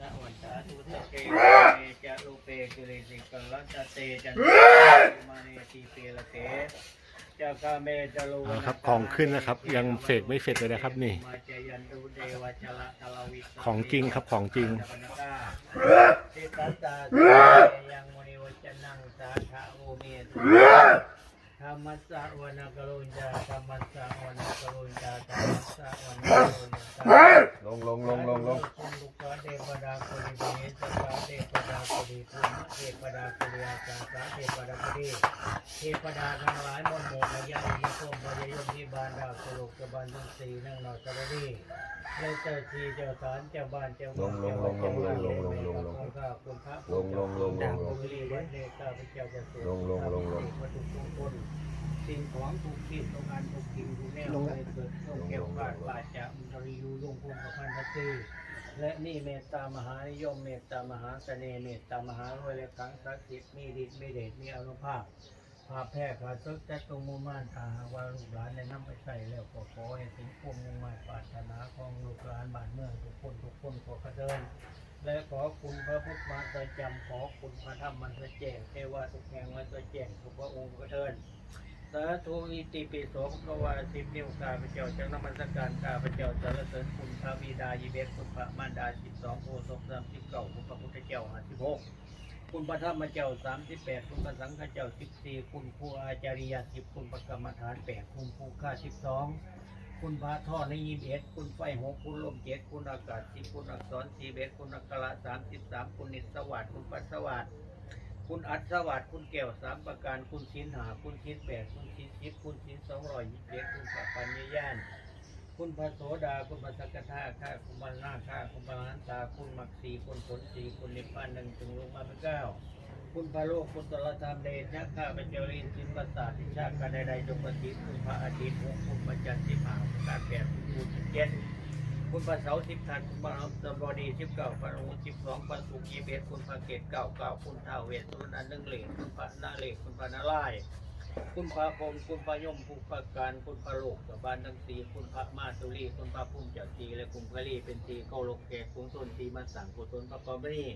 สวัสดีทุกเกเมจะลูเปจุลิสิกัลลัตเตจันมาเนทีเปละเตจะกาเมจะลูเอาครับของขึ้นนะครับยังเสกไม่เสร็จเลยนะครับนี่ มาเจยันดูเดวชละทลวิของจริงครับของจริงทิตัสสะยังมณีวจนังสาธาโอเมตุ ธรรมัสสะวนกรุณจาธรรมัสสะวนกรุณจาธรรมัสสะวนกรุณจาลงลงลงลงลงคุณลูกค้าเทวดาคุริเบสสาเทวดาคุริภูมิเทวดาคุริอาจาสาเทวดาคุริเทวดาทั้งหลายมนต์หมดระยะยิพมพยยมที่บานดาวสรุปกบาลทั้งสี่นั่งนอนสวัสดีและเจ้าทีเจ้าฐานเจ้าบ้านเจ้าเมืองเจ้าวัดเจ้าเมืองคุณข้าคุณพระลงลงลงลงลงบุรีวัดเนข้าพระเจ้าจะสวดลงลงลงลงวัตถุมงคลสิ่งของทุกที่ทุกอันทุกสิ่งทุกแนวให้เกิดร่มแก้วฟ้าปาจะมุตริยูลงพุงกับพันธตีและนี่เมตตามหานิยมเมตตามหาเสน่ห์เมตตามหารวยและขังศักดิ์สิทธิ์มีฤทธิ์มีเดชมีอานุภาพภาพแพร่ขาซึกแต่ตรงมุมม่านตาหากว่าลูกหลานในน้ำไปใส่แล้วก็ขอให้ถึงพุ่มมุ่งหมายปรารถนาของลูกหลานบ้านเมืองทุกคนทุกคนขอกระเดิน และขอคุณพระพุทธมาตรจำขอคุณพระธรรมมันตรแจงเทวาทุกแห่งมันตรแจงทุกพระองค์กระเดินสาธุอิติปิโสภควาสิบนิ้วข้าพเจ้าจังนมัสการข้าพเจ้าสรรเสริญคุณพระบิดายิเบกคุณพระมารดาสิบสองโอสถสามสิบเก้าคุณพระพุทธเจ้าห้าสิบหกคุณพระธรรมเจ้าสามสิบแปดคุณพระสังฆเจ้าสิบสี่คุณครูอาจาริยสิบคุณพระกรรมฐานแปดคุณครูข้าสิบสอง คุณพระท่อในยี่สิบเอ็ดคุณไฟหกคุณลมเจ็ดคุณอากาศสิบคุณอักษรสี่เบ็ดคุณอักขระสามสิบสามคุณนิสสวัสดิ์คุณปัสสวัสดิ์คุณอัศวัตคุณแก้วสามประการคุณชินหา คุณชินแปดคุณชินชิดคุณชินสองร้อยยี่สิบเอ็ดคุณสัพพัญญาญาณคุณพระโสดา คุณพระสกทาข้าคุณมานาข้าคุณพระหันตา คุณมักสีคุณผลสีคุณนิพพานหนึ่งถึงลงมาเป็นเก้า คุณพระโลกคุณตรธรรมเดชะข้าพเจ้าลินสินประสาททิชาติการใดๆจงประสิทธิ์คุณพระอาทิตย์หกคุณพระจันทร์สิบห้าคุณการแปดคุณคูณสิเจ็ดคุณพระเสาสิบทันคุณพระตบดีสิบเก้าพระองค์สิบสองพระสุกีเบสคุณพระเกตเก้าเก้าคุณท้าวเวสสุวรรณหนึ่งเหลกคุณพระนาเลกคุณพระนาลายคุณพระพรมคุณพระยมภูพระการคุณพระโลกกับบานทั้งสี่คุณพระมาตุลีคุณพระพุ่มจักรีและคุณพระลีเป็นสีเก้าโลกแก่คุณต้นสีมาสั่งคุณต้นพระกรมณี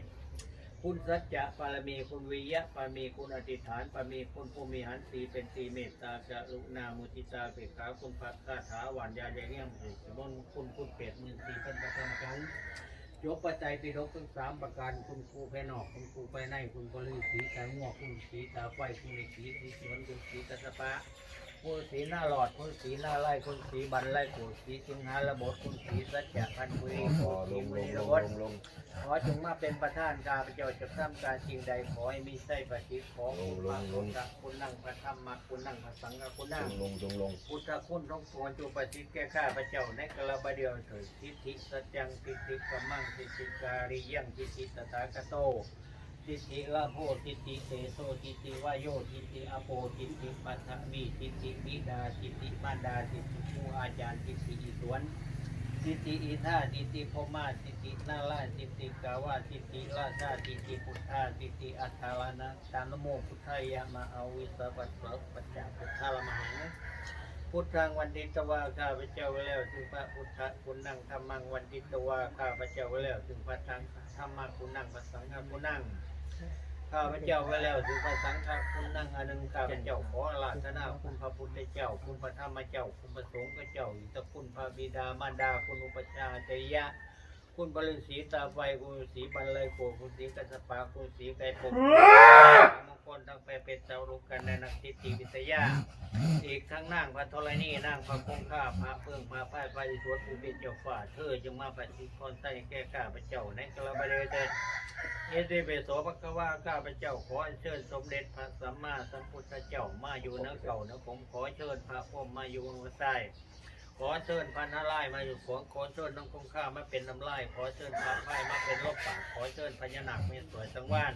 คุณสัจจะปารมีคุณวิยะปารมีคุณอธิษฐานปารมีคุณภูมิหันสีเป็นสีเมตตากรุณามุทิตาเปิขาคุณพระคาถาหวานยาใจเงี้ยมผูกมนคุณคุณเป็ดหมื่นสี่พันประการครั้งยกปัจจัยปีรกทั้งสามประการคุณครูภายนอกคุณครูภายในคุณบริสีตาง่วคุณสีตาไฟคุณฤาษีสีสวนคุณสีกัสปะ คุณสีหน้าหลอดคุณสีหน้าไล่คุณสีบันไล่กูสีสิงหาระบดคุณสีสัจจะพันบุรีพคุอณลสีงมุลนีงลระงบดลงลงขอจงมาเป็นประธานการพระเจ้าจะทำการสิ่งใดขอให้มีไส้ปฏิขอคุณพระคุณพระคุณนั่งพระธรรมคุณนั่งพระสังฆคุณลนั่งงลงลงลงพุทธคุณท้องปวงจุปฏิแก่ข้าพระเจ้าในกระบะเดียวเถิดทิฏฐิสัจจังทิฏฐิกัมมังทิฏฐิการิยังทิฏฐิตถาคโต ทิฏฐิลาโภทิฏฐิเตโสทิฏฐิวายโยทิฏฐิอโปทิฏฐิปัทวีทิฏฐิบิดาทิฏฐิมารดาทิฏฐิครูอาจารย์ทิฏฐิอิสวนทิฏฐิอีธาทิฏฐิพมาทิฏฐินาลาทิฏฐิกาวาทิฏฐิราชาทิฏฐิพุทธาทิฏฐิอัฏฐาลานะตานโมพุทธายะมาเอาวิสวัสสะปัจจาพุทธาละมังพุทธังวันติตวาข้าพเจ้าไว้แล้วถึงพระพุทธคุณนั่งธรรมังวันติตวาข้าพเจ้าไว้แล้วถึงพระทังธรรมะคุณนั่งพระสังฆคุณนั่ง ข้าพเจ้าไว้แล้วถึงพระสังฆคุณนั่งอนึงข้าพเจ้าขออาราธนาคุณพระพุทธเจ้า คุณพระธรรมเจ้า คุณพระสงฆ์เจ้าอิตคุณพระบิดามารดาคุณอุปชฌาย์จริยะ คุณบริสีตาไฟคุณสีบรรลัยโกคุณสีกัสปะคุณสีไก่ปกมงคลทั้งไปเป็นเจ้ารุกันในนักทิฏฐิวิทยา อีกทั้งนางพระธรณีนางพระคงข้าพระเพื่องพระพ่ายพระอิศวรอุเบศเจ้าฝ่าเธอจึงมาปฏิคอนใส่แก่ข้าพระเจ้าในกระบะเดเถิดเอเดเบโสภควาข้าพระเจ้าขออัญเชิญสมเด็จพระสัมมาสัมพุทธเจ้ามาอยู่เนื้อเก่าเนื้อผมขอเชิญพระพรหมมาอยู่หัวใจ ขอเชิญพระนารายมาอยู่ขวงขอเชิญน้องคงข้ามาเป็นน้ำลายขอเชิญพระพ่มาเป็นโลกปากขอเชิญพญานาคเมตสวยสังวาน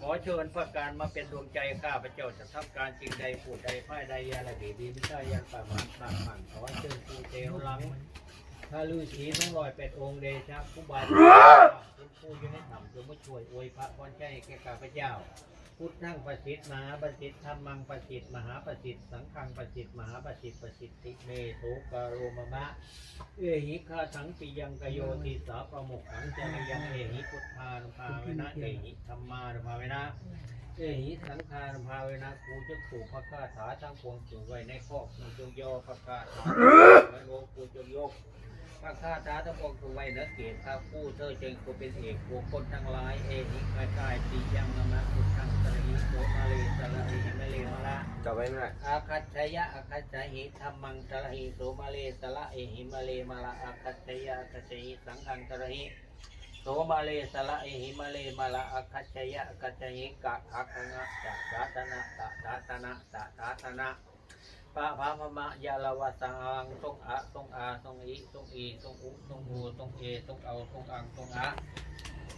ขอเชิญพระการมาเป็นดวงใจข้าพระเจ้าจะทำการจริงใดผู้ใดไพ่ใดยาละดีดีไม่ใช่ยันปาหมันปาหมันขอเชิญภูเทวลังถ้าลือสีทั้งร้อยเป็ดองค์เดชะผู้บาดคุณผู้อยังให้ทำจะมาช่วยอวยพระพรใจแก่ข้าพระเจ้า พุทธังประสิทธิ์มหาประสิทธิ์ธรรมังประสิทธิ์มหาประสิทธิ์สังฆังประสิทธิ์มหาประสิทธิ์ประสิทธิเมโสกาโรมะมะ เอหิคาสังปิยังกโยติสาประมุขังจริยังเอหิพุทธานุภาเวนะเอหิธรรมานุภาเวนะเอหิสังฆานุภาเวนะกูจะขู่พระคาถาทั้งปวงสูงไว้ในข้อกูจงย่อพระคาถาไว้โลกูจงยก พระคาถาทั้งปวงสูงไว้นะเกียรติข้าผู้เธอเจงกูเป็นเอกบุคคลทั้งหลายเอหิกายกายติยังนามะพุทังสริโสมาเลสระอิมะเลมะละจับไว้ไม่ได้อาคัจฉยะอาคัจฉหิธรรมังตระหิโสมาเลสละเอหิมาเลมาละอาคัจฉยะอาคัจฉหิสังฆังตระหิโสมาเลสละเอหิมาเลมาละอาคัจฉยะอาคัจฉหิกะอาคังะจัตตาตนะตตาตนะตตาตนะ ปะพะมะมะยาลาวะสังอังทรงอะทรงอาทรงอิทรงอีทรงอุทรงอูทรงเอทรงเอาทรงอังทรงอะ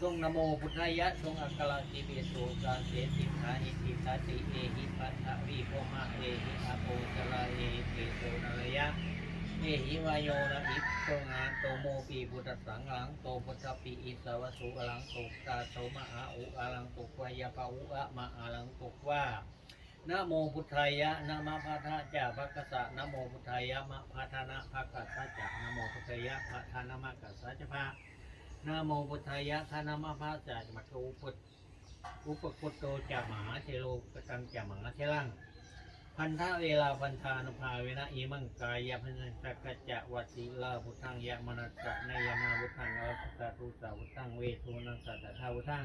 ทรงนโมพุทธายะทรงอัคคลาติเบโสกาเสติขาหิติสาติเอหิปัสสะวิโภมะเอหิอาโปจลาเอเตโสนารยะเอหิวายโยนะอิปโตงานโตโมปีพุทธสังหลังโตพุทธปีอิสวสุอลังตุกตาโตมหาอุอลังตุกวายาปะอุอะมะอลังตุกว่า นะโมพุทธายะนะมะพะทะจาภะกะสะนะโมพุทธายะมะพะทะนะภะกะสะจะนะโมพุทธายะพะทะนะมะกะสะจะภะนะโมพุทธายะคานามะพะจาจมัตโตอุปอุปกุตโตจามหาเชโลกตังจามหาเชลังพันธะเวลาพันธานุภาเวนะอิมังกายะพันธะกัจจะวัติลาพุทธังยะมนัสสะนายมาพุทธังอรสะตุสาพุทธังเวทุนัสสะตถาพุทธัง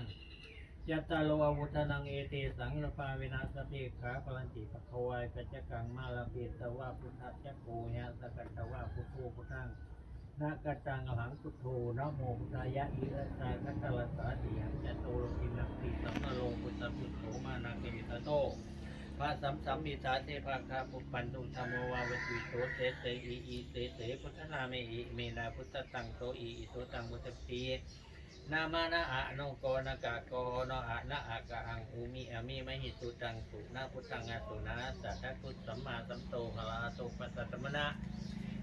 ยัตตาโลอาวุธนังเอเตสังนภาเวนะสพเพขาพลันติปะควายกัจจกังมาลาเปตวะพุทธจักโกยะสกัตตวะพุทโธพุทังนากัตังอหังพุทโธนะโมพุทายะอิระสาคัตตลสาติยังจะโตโลกินักติสัมมาโลพุทธพุทโธมานาเกมิตโตพระสัมสัมมิสาเทภาคาปุปปันตุธรรมวาวติโตเสเสอีอีเสเสพุทธนาเมอิเมนาพุทธตังโตอีอิโตตังพุทธปี นามานะอะโนโกนากาโกโนอะนะอะกะอังอุมิอะมิมหิสุตังสุนาพุทธังอาสุนาสัตตุสัมมาสัมโตภลาโตปัสสะตมนะ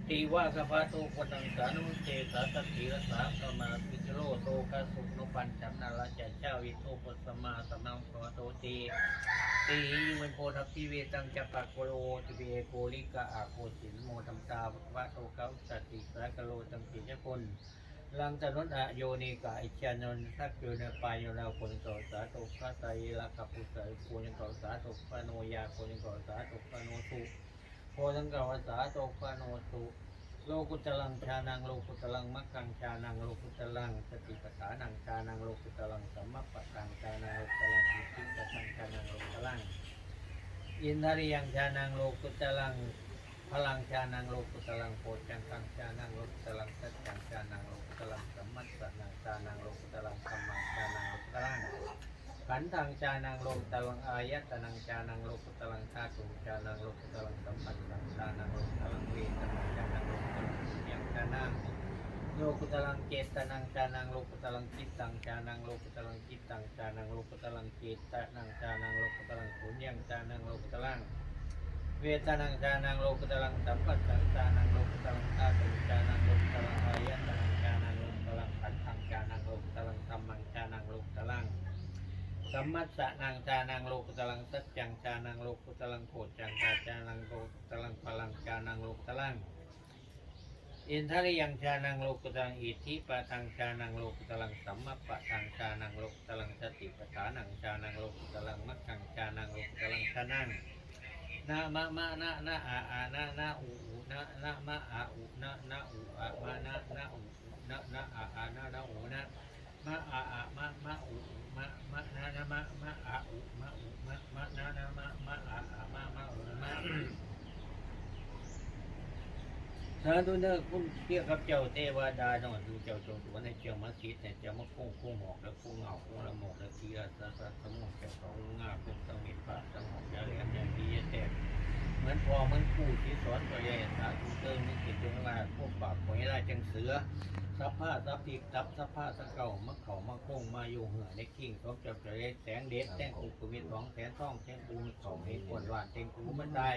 ตีว่าสภาโตปนังสานุเจสาสติรสาสมาปิจโรโตกะสุนุปันจันนาลจัเจ้าวิโทปสมมาสมังสวโตตีตีมันโพธพิเวตังจัปปะโกโลติเวโกลิกะอาโคสินโมตัมตาวะโตเกาสติสะกะโลตังปิจคนลั ลังตนุอะโยนิกาอิจานนทักโยนปายโยนาคนต่อสาตุพระไตรลักขปุสัยโคนต่อสาตุปโนยาโคนต่อสาตุปโนสุโพลังกาวสาโตปาโนสุโลกุตลังชานังโลกุตลังมักขังชานังโลกุตลังสติปัฏฐานังชานังโลกุตลังสัมมัปปะตังชานังโลกุตลังอิทิปะตังชานังโลกุตลังอินทริยังชานังโลกุตลังพลังชานังโลกุตลังโพจังกังชานังโลกุตลังสัจ ขันธังจานังโลกตะลังอายตะนังจานังโลกุตลังธาตุจานังโลกุตลังสัมปันตังจานังโลกุตลังเวทนังจานังโลกุตลังยังจานังโลกุตลังเจตนังจานังโลกุตลังจิตตังจานังโลกุตลังจิตตังจานังโลกุตลังเจตนังจานังโลกุตลังสุญญังจานังโลกุตลังเวทนังจานังโลกุตลังสัมปันตังจานังโลกุตลังธาตุจานังโลกุตลังอายตะนังจานังโลกุตลังขันธังจานังโลกุตลังสัมมังจานังโลกุตลัง สัมมัสสะนังจานังโลกุตลังสัจจังจานังโลกุตลังโพจังกาจานังโลกุตลังพลังจานังโลกุตลังอินทริยังจานังโลกุตลังอิทธิปะทังจานังโลกุตลังสัมมัปปะทังจานังโลกุตลังสติปัฏฐานังจานังโลกุตลังมัคคังจานังโลกุตลังชานังนะมะมะนะนะอาอานะนะอุอุนะนะมะอาอุนะนะอุอะมะนะนะอุนะนะอาอานะนะอุนะ มะอะอะมะมะอุมะมะนะนะมะมะอะอุมะอุมะมะนะนะมะมะอะอะมะมะอุมะสาธุเนอคุณเกี่ยวกับเจ้าเทวดาหน่อยดูเจ้าจงตัวในเจ้ามาคิดแต่เจ้ามาคุ้งคุ้งหอกแล้วคุ้งเหงาคุ้งละหมอกแล้วทีละสัสมุนเจ้าเขางาคุ้งสมิทปะสมองยาเรียนยาดียาแตกเหมือนพอเหมือนคู่ที่สอนตัวใหญ่สาธุเติมนี่คิดถึงว่าพวกปากหอยลายจังเสือ สัพพะสัพพิกตับซับผ้าซับเก่ามะเข่ามะโค้งมาอยู่เหือในขิงสองจับจะแสงเด็ดแสงอุปวิตสองแสนท่องแสงปูมีเขาเห็นปวดหวานเต็งกูมันได้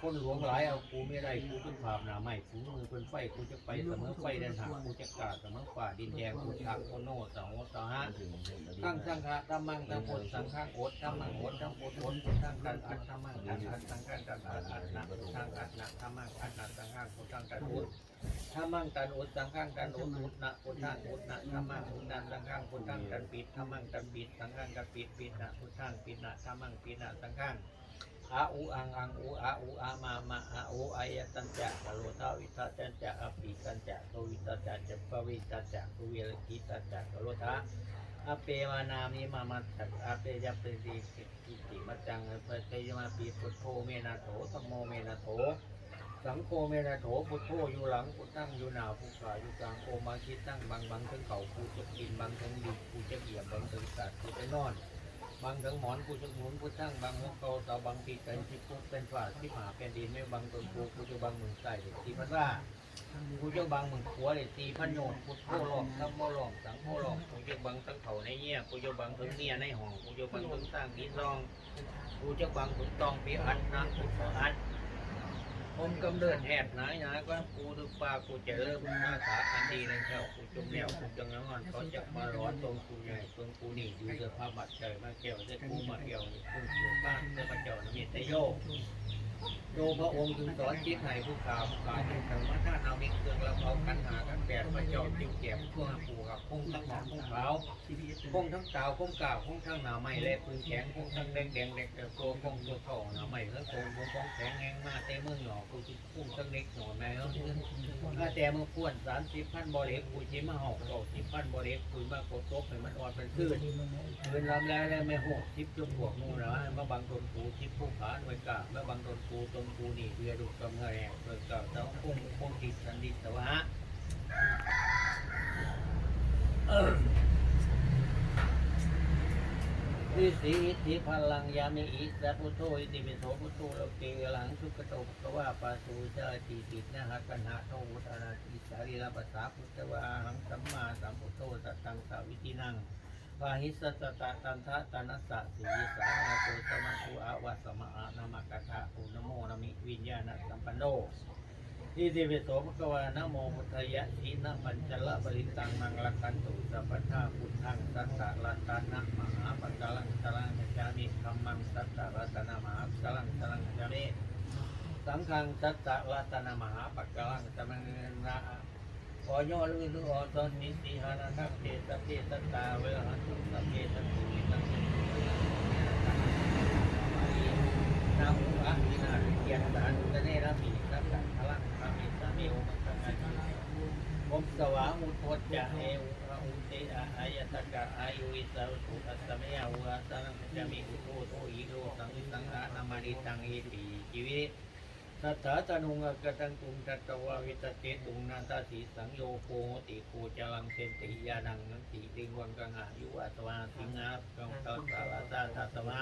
คนหลวงหลายเอากูไม่ได้กูเป็นภาพหนาใหม่กูมือเป็นไฟกูจะไปเสมอไฟเดินหางกูจะกาดเสมอฝ่าดินแดงกูทักโคโนสองสหะทั้งสังฆะธรรมังทั้งอดสังฆังอดธรรมังโอดทั้งอดอดพุทธังกันอัดธรรมังอัดอัดสังฆังกันอัดอัดนะพุทธังอัดนะธรรมังอัดนะสังฆังพุทธังกันอุดธรรมังกันอดสังฆังกันอุดอุดนะพุทธังอุดนะธรรมังอดนะสังฆังพุทธังกันปิดธรรมังกันปิดสังฆังกันปิดปิดนะพุทธังปิดนะธรรมังปิดนะสังฆัง อาอูอังอังอูอาอูอามามาอาอูอายตันจะกะโลทาวิทาจันจะอภิสันจะโทวิตาจะจะปวิตาจะกุเวลกิตาจะกะโลทาอาเปมานามิมามัตตะอาเปยปเปติสิกิติมัจังเปเตยมาปีพุทโธเมนาโถธัมโมเมนาโถสังโฆเมนาโถพุทโธอยู่หลังพุทตั้งอยู่หน้าผู้ขาอยู่กลางโอมาคิดตั้งบังบังถึงเขากูจะกินบังถึงดินกูจะเหยียบบังถึงสัตว์กูจะนอน บางถึงหมอนกูจะหมุนกูช่างบางหัวเกาตาบางปีกเป็นที่ปุ๊บเป็นฝ่าที่หมาเป็นดินไม่บางตัวกูกูจะบางมึงใส่เด็กทีพันว่ากูจะบางมึงขัวเด็กทีพันโยนกูโคหลอกทับโมหลอกสังโมหลอกกูจะบางทั้งเขาในเงี้ยกูจะบางทั้งเมียในห้องกูจะบางทั้งสร้างปีซองกูจะบางถึงตองปีอัดนะกูขออัด ผมกำเดินแหบหนายนะก็กูดูปลากูจะเริ่มมาขาอันดีเลยเจ้ากูจมแล้วกูจะงอนเขาจะมาร้อนตรงกูใหญ่ตรงกูนี่อยู่เสื้อผ้าบัดเจอมาเกี่ยวจะกูมาเกี่ยวกูอยู่บ้านจะมาเกี่ยวนี่แต่โย โยพระองค์จึงสอนคิดให้ผู้ข่าวผู้ข่าวให้ทำว่าถ้าเอามีเครื่องแล้วเอากันหากันแปดมาเจาะจิ้วแก็บทั่วปูกับพุ่งทั้งหมอนพุ่งขาวพุ่งทั้งกาวพุ่งกาวคงทั้งหนาไม้และปืนแข็งพุ่งทั้งแดงแดงแดงโกพุ่งตัวท่อหนาไม้แล้วโกงพุ่งแข็งแห้งมาเต้มือหนอกูจะพุ่งทั้งเล็กหน่อยแม่เอ้ยถ้าแต่เมึงพ่วนสามสิบพันบริเวกูชิมาหอกเก้าสิบพันบริเวกูมากดตบให้มันอ่อนเป็นคลื่นเงินลำแล้วแล้วไม่หกชิปจุกบวกนู่นนะมาบังตนกูชิปผู้ขาหน่วยกามาบังตนกูตนกูนี่เรือดุกำเงเกิดกับเจ้าพุ่งพุ่งติดสันดิสวะวิสีอิทธิพลังยามิอิสัพุทโธอิติปิโสพุทโธโลเกหลังสุขโตภะวาปาสูจาติตินะหะกันหะโทวุตาราติสารีระปัสสาพุทธวาหังสัมมาสัมพุทโธสัตตังสาวิตินัง วาหิสัตตะตันทะตันัสสะสีสานาโกสมาคุอาวาสมะนามกะทะอุนโมนามิวิญญาณสัมปันโนอิติปิโสภควานะโมพุทธยะทีนะปัญจละบริตังนังละกันตุสัพพทาพุทธังสัตตะรัตนะมหาปัจจลังสลังจามิธัมมังสัตตะรัตนะมหาสลังสลังจามิสังฆังสัตตะรัตนะมหาปัจจลังสมังนะ ขอย่อลือลืออตอนนิสีหานะทักเทสเพสัตตาเวหันตุสัพเพสัตตุวิตังสินะอุอะวินาเกียรติสารตเนรมีสัตตะพลังพระมิตรมิโอมังคังอาจิผมสวามุทวจะเอวุระอุเตอะอายตกะอายุวิสารุอัสสมยาวุอาสังจะมีอุโตโตอิโรสังสังอานามาริตังเอติชีวิต สัทธาตนุงกตังตุงตัตวาวิตเตตุงนันตาสีสังโยโกติโกจลังเซนติยานังนันติติงวังกังอายุอัตวาสิงากังตาสาลาตาทัสมา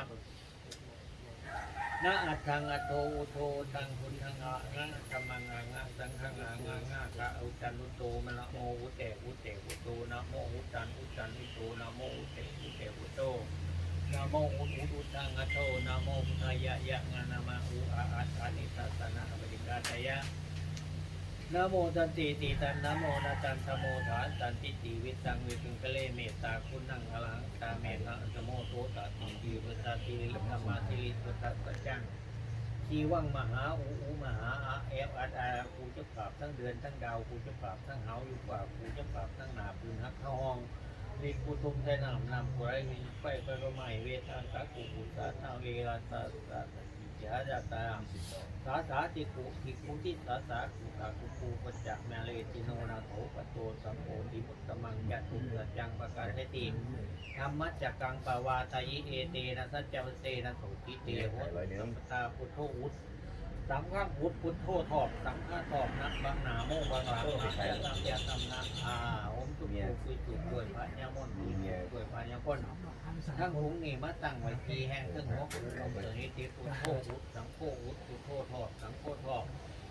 นะอัตถังอัตโตอุโทตังพุทธังอะงะธรรมังอะงะสังฆังอะงะงะกะอุจันุโตมะนะโมอุเตอุเตอุโตนะโมอุจันอุจันอุโตนะโมอุเตอุเตอุโต นะโมอุตุตตังอะโตนะโมพุทธายะยะงานามาอุอาอัตานิทัสสนะอภิกาตยะนะโมตันติติตันนะโมนาตันธโมฐานตันติติวิสังวิสุงคะเลเมตตาคุณนังอลังตาเมนะสโมโตตติติวิสาติลิธรรมาติลิสุทัสสะจังชีวังมหาอุอุมหาอาเอฟอัตอากูจะปราบทั้งเดือนทั้งดาวกูจะปราบทั้งเหาอยู่ปราบกูจะปราบทั้งหนาปืนฮักเข้าห้อง ลิกุตุมไทนามนำกุไรวิไปไปก็ไม่เวทานตะกุกุสานาเวราสาสาสิจาจาตาสาสาติกุติกุติสาสากุตากุปูปัจจักแมเลติโนนาโถปโตสัมโพธิมุตตมังยะตุสัจจังประกาศติธรรมะจักกังปวาทายเอเตนะสัจจวเสนะโสติเตหสัมปตาพุทโธอุต สังฆังพุทพุทโธทอบสังฆางทอบนะบางหนาโมบางหลังนะยะตามยะตามนะอาอมตุกตุกุยตุกวยพระยามนตุกวยพระยามนทั้งหุงนี่มาตั้งไว้ทีแห้งทั้งหัวกูเอาเสนิติพุทโธอุตสังโฆอุตพุทโธทอบสังโฆทอบ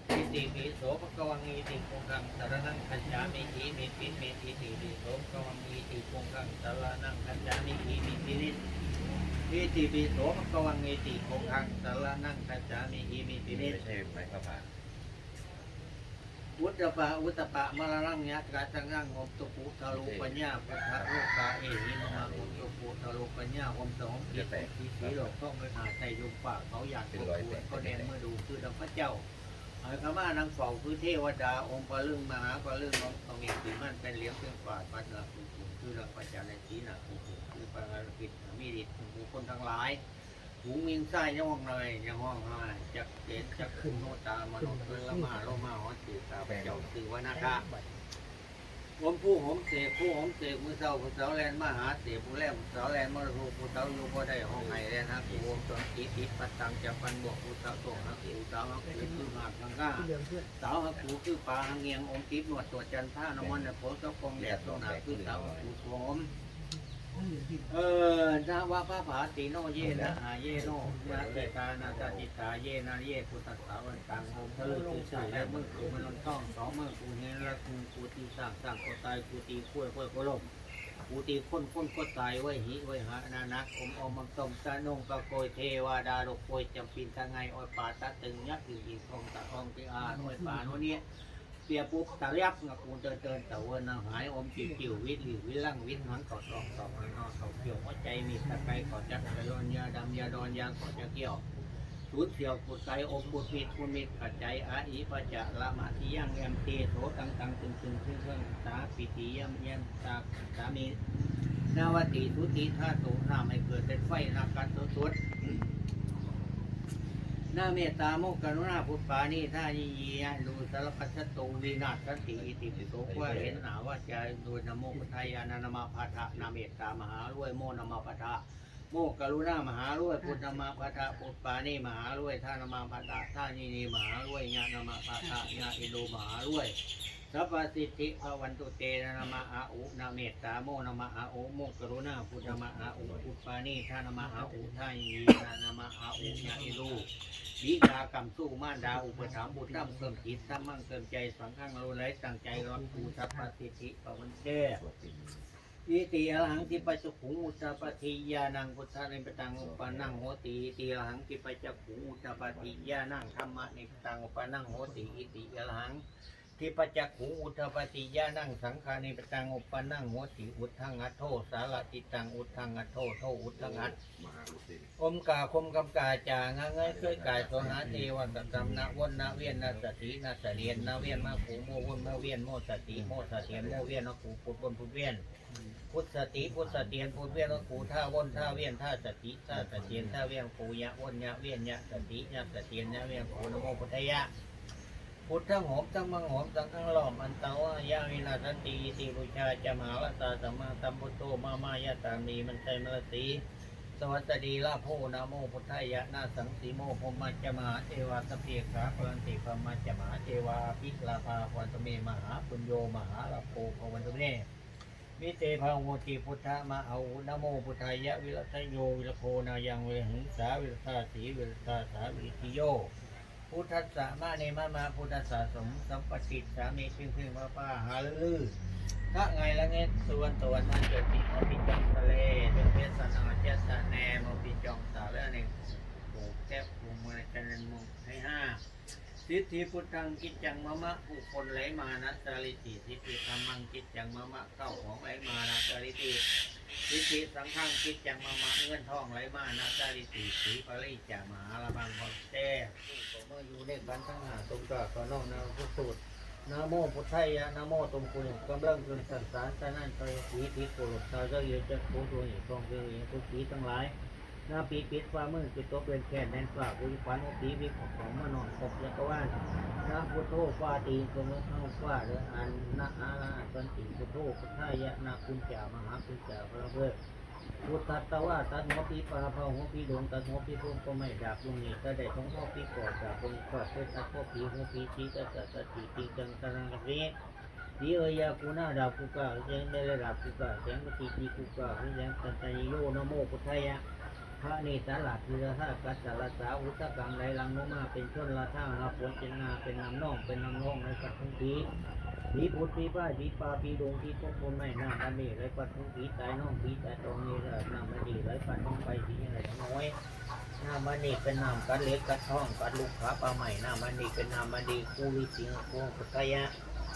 อิติปิโสภกวังอิติคงคังสารนังคัจฉามิอิมิปิเมติติปิโสภกวังอิติคงคังสารนังคัจฉามิอิมิตินิ อิอิติปิโสภะคะวังเอติโกคังสารนังกัจจามิอิมิปินี่นิไม่ใช่ไม้ข้าวผ่านอุตตปะอุตตปะมรลังยัตกาจังงังอมตุปุทะลุปัญญาพุทธะโลกาเอหิมมาอมตุปุทะลุปัญญาอมสองปีสองปีสีหลอกต้องไปหาใจยุงปากเขาอยากเป็นรอยแตกก็แดนเมื่อดูคือดังพระเจ้าหายคำว่านางเฝ้าคือเทวดาองค์พระลึงมหาพระลึงองค์ตองเอกสีมันเป็นเหลี้ยงเพียงฝาดปัจจัยคุณคือดังปัจจัยในสีหนักคุณคือ ปัญญากิจมีฤทธิ์บุคคลทั้งหลายหูมิงไส้ย่องเลยยังห้องห้จักเจ็ดจักขึ้นโนตามโนเตละมาโลมาหอสือตาเจ้าสือวนาคาผมผู้หอมเสกผู้หอมเสกมือเสาผู้เสาแลนมหาเสกผู้แลนผู้เสาแลนมรภูผู้เสาอยู่บ่ได้ห้องไห้แลนฮะผู้วงตอนติติปัตตังจะปันบวกผู้เสาตงฮักผู้เสาฮักคือคือหากทางก้าสาวฮักผู้คือปลาหังเงียงอมติบหนวดตัวจันท่านมันเนี่ยผมก็คงแดดตรงหนาคือสาวผู้สวม เออนาว่าพระผาติโนเยนะอาเยโนนาเตตานาตาจิตาเยนาเยพุทธสาวันตังโอมทะลุคือใส่และมึงกูมันต้องสองมึงกูเห็นละกูกูตีสร้างสร้างก็ตายกูตีขั้วขั้วก็ล่มกูตีคนคนก็ตายไว้หิไว้หานานักอมอมมังตมตะนงกะโกยเทวาดาดกโกยจำปินตะไงอ้อยป่าตะตึงยักษ์อีกทองตะทองติอาหน่วยป่าโน่นนี้ เปียปุ๊บตาเรียบกับกูเดินเดินแต่วันนาหายอมจิ๋วจิ๋ววิทหรือวิลังวิทย์หันก่อตองตองหันนอเขาเกี่ยวหัวใจมีตะไคร้ก่อจักรยอนยาดำยาดอนยางก่อจะเกี่ยวสูดเสียวปุดใจอมปุดมิดปุดมิดขัดใจอาอีปัจจะละมาที่ย่างแอมเตโถตังตังตึงตึงซึ่งเครื่องตาปิติยมยมตาสามีนาวติทุติธาตุน้ำให้เกิดเป็นไฟนักการตัวตัว หน้าเมตตาโมกขรุณาพุทธานีท่ายียียะดูสารพัดสตูวินาศสติอิติปิโสว่าเห็นหนาว่าจะโดยนโมพุทธายานานมาพาทะนาเมตตามหารวยโมนามาพาทะ โมกรุณามหารวยพุทธนามาพาทะพุทธานี่มหารวยท่านามาพาทะท่านีนีมหารวยญาณนามาพาทะญาอิโดมหารวยสัพพสิทธิภวันตุเตนะนามาอาอุนาเมตตาโมนามาอาอุโมกรุณาพุทธนามาอาอุพุทธานี่ท่านามาอาอุท่านีนามาอาอุญาอิโดวิดากรรมสู้มารดาอุปถัมภ์บุตรน้ำเกิมจิตทั้งมั่งเกิมใจสังฆังโลไหลตั้งใจร้อนภูสัพพสิทธิปวันเจ้ อิติอรหังติปัจจุขุงอุตตปฏิยานังพุทธานิปตังอุปานังโหติอิติอรหังติปัจจุขุงอุตตปฏิยานังธรรมะนิปตังอุปานังโหติอิติอรหัง ทิปัจจขุงอุตตปฏิยานั่งสังฆานิปตังอุปนั่งโหติอุทังอัโทสารติตังอุทังอัโทโทอุทังอัตอมกาคมกำกาจางะเงยเคยกายสหาเทวันตกรรมนะวนนะเวียนนะสตินะเสลียนนะเวียนมาผูโมวนมาเวียนโมสติโมสเตียนโมเวียนนะผูปุดบนพุดเวียนพุทธสติพุทธสเตียนพุดเวียนนะผูท่าวนท่าเวียนท่าสติท่าสเตียนท่าเวียนผูยะวนยะเวียนยะสติยะสเตียนยะเวียนผูนโมพุทธยะ พุทธังโหมทั้งมังโหมทั้งทั้งหลอมอันตาวายาวินาสันติอิติปุชาจะมหาลตาสัมมาสัมพุทโธมามายาตามีมันใจมรสีสวัสดีลาโพนาโมพุทธายะนาสังสีโมพมมัจจมหาเทวาสเพียขาพลันติพมมัจจมหาเทวาพิลาภาวันตเมมหาปุญโยมหาลาโพภวันตเมวิเตภาวติพุทธมาเอานะโมพุทธายะวิรัตโยวิรโคนายังเวหิงสาวิรตาสีวิรตาสาวิริโย พุทธัสสะมาเนมามาพุทธัสสะสมสัมปติสามีพึ่งพึ่งมาป้าหาลือถ้าไงละเงี้ยส่วนตัวนั่นเกิดปิจงทะเลเรื่องเพศนาเจสแนมปิจองสาแล้วหนึ่งโอ้แก้ปูมาจันมุงให้ห้า สิทธิพุทธังกิจจังมะมะผู้คนไหลมานะสาริติสิทธิธรรมังกิจจังมะมะเข้าของไหลมานะสาริติสิทธิสังฆังคิดจังมามาเงื่อนทองไหลมานาจาริติสีปริจามหาละบังพอแจ้ผมมาอยู่ในกันทั้งหาตรงกาก็น้องนาพุทธูตนะโมพุทธายะนะโมตมคุยกำลังจนสันสารสนั่นไปสีทิโกรธตาเจ้าเยจะโคตัวหิตองเจ้าเยทุกสีทั้งหลาย นาปีปิดฟ้ามือจุดตกเป็นแค่แน่นฟ้าบุญขวัญโอปีวิของของมานอนตกแล้วก็ว่านะพุทโธฟ้าตีตรงเข้าฟ้าเรืออันนะอาลาสันติพุทโธพุทธายะนะคุณจ่ามหาคุณจ่าพระเพื่อพุทธัตตว่าตัดหัวปีปลาเผาหัวปีดวงตัดหัวปีพุ่มก็ไม่ดาบลงนี่ก็ได้ท้องหัวปีกอดดาบลงกอดเพื่อตัดหัวปีหัวปีชีตะตะตะตีปีจังตะนังกะเรียดีเอยากูน่าดาบกูกะเสียงได้ระดับกูกะเสียงกตีปีกูกะเสียงตันตยโยนโมพุทธายะ พระนี่สาลัดคือท่ากัจจรัสาอุตกังไหลลังโนมา เป็นชนละท่าหาผลเป็นนาเป็นน้ำน่อง เป็นน้ำน่องในสัตว์ทั้งทีผีพุทธผีป้ายผีปลาผีดงผีพวกคนไม่น้ำมันนี่ไรปัดท้องผีตายน้องผีตายตรงนี้ล้วน้ำมันนี่ไรปัดท้องไปผีอะไรน้อยน้ำมันนี่เป็นน้ำกัดเล็กกัดท้องกัดลูกขาปลาใหม่น้ำมันนี่เป็นน้ำมันดีคู่ลิสิงคู่กระยะ